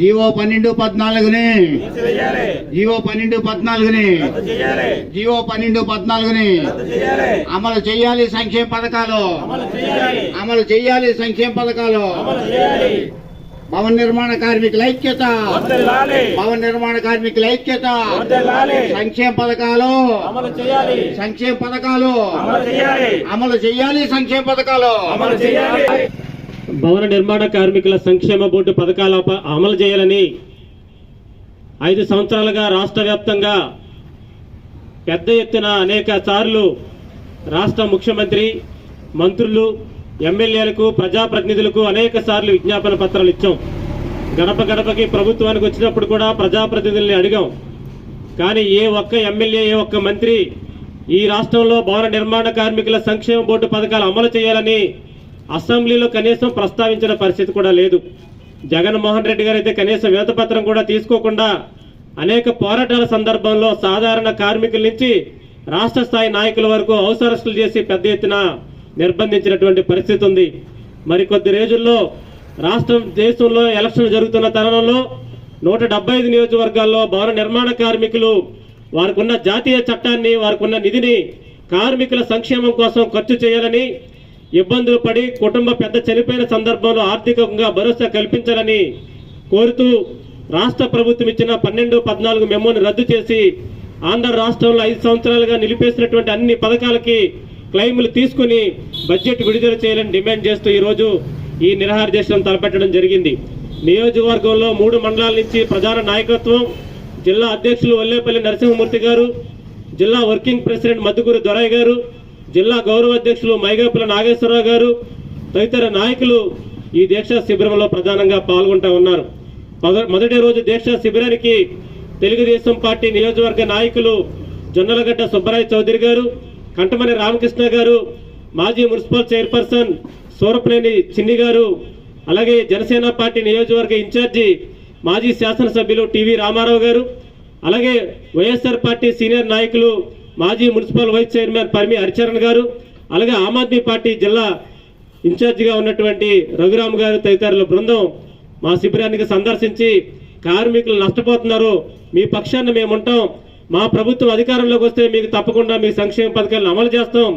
GO పన్నెండు పద్నాలుగుని. GO పన్నెండు పద్నాలుగుని. GO పన్నెండు పద్నాలుగుని. అమలు చేయాలి సంక్షేమ పథకాలు. అమలు చేయాలి. సంక్షేమ పథకాలు. భవన నిర్మాణ కార్మికుల ఐక్యత. భవన నిర్మాణ కార్మికుల ఐక్యత. సంక్షేమ పథకాలు. సంక్షేమ పథకాలు. అమలు చేయాలి. అమలు చేయాలి సంక్షేమ పథకాలు. అమలు చేయాలి. భవన నిర్మాణ కార్మికుల సంక్షేమ బోర్డు పథకాల అమలు చేయాలని ఐదు సంవత్సరాలుగా రాష్ట్ర వ్యాప్తంగా పెద్ద ఎత్తున అనేక సార్లు రాష్ట్ర ముఖ్యమంత్రి మంత్రులు ఎమ్మెల్యేలకు ప్రజాప్రతినిధులకు అనేక సార్లు విజ్ఞాపన పత్రాలు ఇచ్చాం. గడప గడపకి ప్రభుత్వానికి వచ్చినప్పుడు కూడా ప్రజాప్రతినిధుల్ని అడిగాం. కానీ ఏ ఒక్క ఎమ్మెల్యే ఏ ఒక్క మంత్రి ఈ రాష్ట్రంలో భవన నిర్మాణ కార్మికుల సంక్షేమ బోర్డు పథకాలు అమలు చేయాలని అసెంబ్లీలో కనీసం ప్రస్తావించిన పరిస్థితి కూడా లేదు. జగన్మోహన్ రెడ్డి గారు అయితే కనీసం వేతపత్రం కూడా తీసుకోకుండా అనేక పోరాటాల సందర్భంలో సాధారణ కార్మికుల నుంచి రాష్ట్ర స్థాయి నాయకుల వరకు హౌస్ అరెస్టులు చేసి పెద్ద ఎత్తున నిర్బంధించినటువంటి పరిస్థితి ఉంది. మరికొద్ది రోజుల్లో రాష్ట్రం దేశంలో ఎలక్షన్ జరుగుతున్న తరుణంలో నూట ఐదు నియోజకవర్గాల్లో భవన నిర్మాణ కార్మికులు వారికి ఉన్న జాతీయ చట్టాన్ని వారికి ఉన్న నిధిని కార్మికుల సంక్షేమం కోసం ఖర్చు చేయాలని ఇబ్బందులు పడి కుటుంబ పెద్ద చనిపోయిన సందర్భంలో ఆర్థికంగా భరోసా కల్పించాలని కోరుతూ రాష్ట్ర ప్రభుత్వం ఇచ్చిన పన్నెండు పద్నాలుగు మెమోని రద్దు చేసి ఆంధ్ర రాష్ట్రంలో ఐదు సంవత్సరాలుగా నిలిపేసినటువంటి అన్ని పథకాలకి క్లెయిములు తీసుకుని బడ్జెట్ విడుదల చేయాలని డిమాండ్ చేస్తూ ఈరోజు ఈ నిరాహార దేశం తలపెట్టడం జరిగింది. నియోజకవర్గంలో మూడు మండలాల నుంచి ప్రధాన నాయకత్వం జిల్లా అధ్యక్షులు వల్లేపల్లి నరసింహమూర్తి గారు జిల్లా వర్కింగ్ ప్రెసిడెంట్ మద్దుకూరు దొరయ్య గారు జిల్లా గౌరవ అధ్యక్షులు మైగాపుల నాగేశ్వరరావు గారు తదితర నాయకులు ఈ దీక్షా శిబిరంలో ప్రధానంగా పాల్గొంటా ఉన్నారు. మొదటి రోజు దీక్షా శిబిరానికి తెలుగుదేశం పార్టీ నియోజకవర్గ నాయకులు జొన్నలగడ్డ సుబ్బరాయ చౌదరి గారు కంటమని రామకృష్ణ గారు మాజీ మున్సిపల్ చైర్పర్సన్ సూరపనేని చిన్ని గారు అలాగే జనసేన పార్టీ నియోజకవర్గ ఇన్ఛార్జి మాజీ శాసనసభ్యులు టీవీ రామారావు గారు అలాగే వైఎస్ఆర్ పార్టీ సీనియర్ నాయకులు మాజీ municipal vice chairman Parimi Haricharan గారు అలాగే ఆమ్ ఆద్మీ పార్టీ జిల్లా ఇన్ఛార్జిగా ఉన్నటువంటి రఘురామ్ గారు తదితరుల బృందం మా శిబిరానికి సందర్శించి కార్మికులు నష్టపోతున్నారు మీ పక్షాన్ని మేము ఉంటాం. మా ప్రభుత్వం అధికారంలోకి వస్తే మీకు తప్పకుండా మీ సంక్షేమ పథకాలను అమలు చేస్తాం.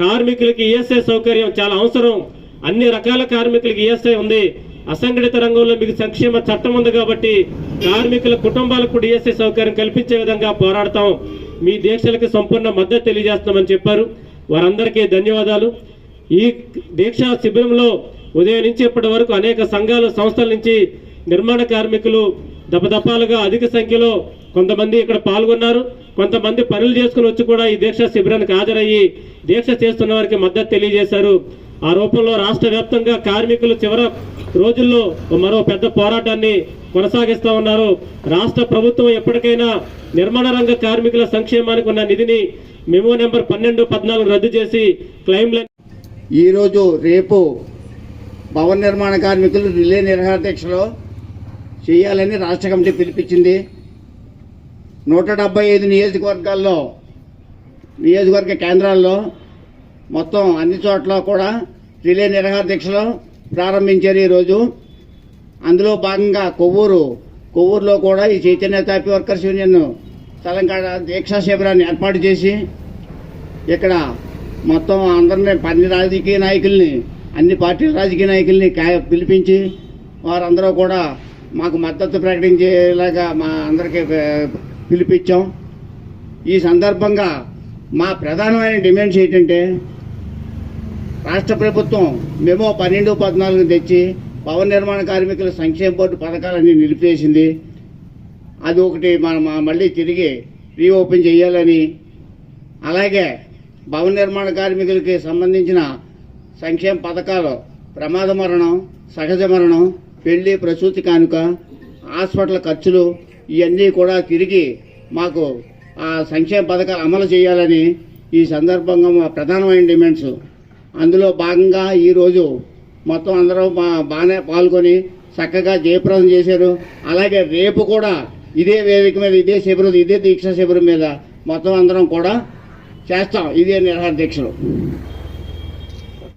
కార్మికులకి ఈఎస్ఐ సౌకర్యం చాలా అవసరం. అన్ని రకాల కార్మికులకి ఈఎస్ఐ ఉంది. అసంఘటిత రంగంలో మీకు సంక్షేమ చట్టం ఉంది కాబట్టి కార్మికుల కుటుంబాలకు కూడా ఈఎస్ఐ సౌకర్యం కల్పించే విధంగా పోరాడతాం. మీ దీక్షలకు సంపూర్ణ మద్దతు తెలియజేస్తామని చెప్పారు. వారందరికీ ధన్యవాదాలు. ఈ దీక్షా శిబిరంలో ఉదయం నుంచి ఇప్పటి వరకు అనేక సంఘాలు సంస్థల నుంచి నిర్మాణ కార్మికులు దపదపాలుగా అధిక సంఖ్యలో కొంతమంది ఇక్కడ పాల్గొన్నారు. కొంతమంది పనులు చేసుకుని వచ్చి కూడా ఈ దీక్షా శిబిరానికి హాజరయ్యి దీక్ష చేస్తున్న వారికి మద్దతు తెలియజేశారు. ఆ రూపంలో రాష్ట్ర వ్యాప్తంగా కార్మికులు చివర రోజుల్లో మరో పెద్ద పోరాటాన్ని కొనసాగిస్తూ ఉన్నారు. రాష్ట్ర ప్రభుత్వం ఎప్పటికైనా నిర్మాణ రంగ కార్మికుల సంక్షేమానికి ఉన్న నిధిని మెమో నెంబర్ పన్నెండు పద్నాలుగు రద్దు చేసి క్లెయిమ్ల ఈరోజు రేపు భవన నిర్మాణ కార్మికులు రిలే నిరాహార చేయాలని రాష్ట్ర కమిటీ పిలిపించింది. నూట డెబ్బై ఐదు నియోజకవర్గాల్లో నియోజకవర్గ కేంద్రాల్లో మొత్తం అన్ని చోట్ల కూడా రిలే నిరాహార దీక్షలు ప్రారంభించారు ఈరోజు అందులో భాగంగా కొవ్వూరు కొవ్వూరులో కూడా ఈ చైతన్య తాపీ వర్కర్స్ యూనియన్ తెలంగాణ దీక్షా శిబిరాన్ని ఏర్పాటు చేసి ఇక్కడ మొత్తం అందరినీ పన్ని రాజకీయ నాయకుల్ని అన్ని పార్టీల రాజకీయ నాయకుల్ని పిలిపించి వారందరూ కూడా మాకు మద్దతు ప్రకటించేలాగా మా అందరికీ పిలిపించాం. ఈ సందర్భంగా మా ప్రధానమైన డిమాండ్స్ ఏంటంటే రాష్ట్ర ప్రభుత్వం మేము పన్నెండు పద్నాలుగు తెచ్చి భవన నిర్మాణ కార్మికుల సంక్షేమ బోర్డు పథకాలన్నీ నిలిపేసింది. అది ఒకటి మనం మళ్ళీ తిరిగి రీఓపెన్ చేయాలని అలాగే భవన నిర్మాణ కార్మికులకి సంబంధించిన సంక్షేమ పథకాలు ప్రమాద మరణం సహజ మరణం పెళ్ళి ప్రసూతి కానుక హాస్పిటల్ ఖర్చులు ఇవన్నీ కూడా తిరిగి మాకు ఆ సంక్షేమ పథకాలు అమలు చేయాలని ఈ సందర్భంగా మా ప్రధానమైన డిమాండ్స్. అందులో భాగంగా ఈరోజు మొత్తం అందరూ మా బాగానే పాల్గొని చక్కగా జయప్రదం చేశారు. అలాగే రేపు కూడా ఇదే వేదిక మీద ఇదే శిబిరం ఇదే దీక్ష శిబిరం మీద మొత్తం అందరం కూడా చేస్తాం. ఇదే నిరహార దీక్షలు.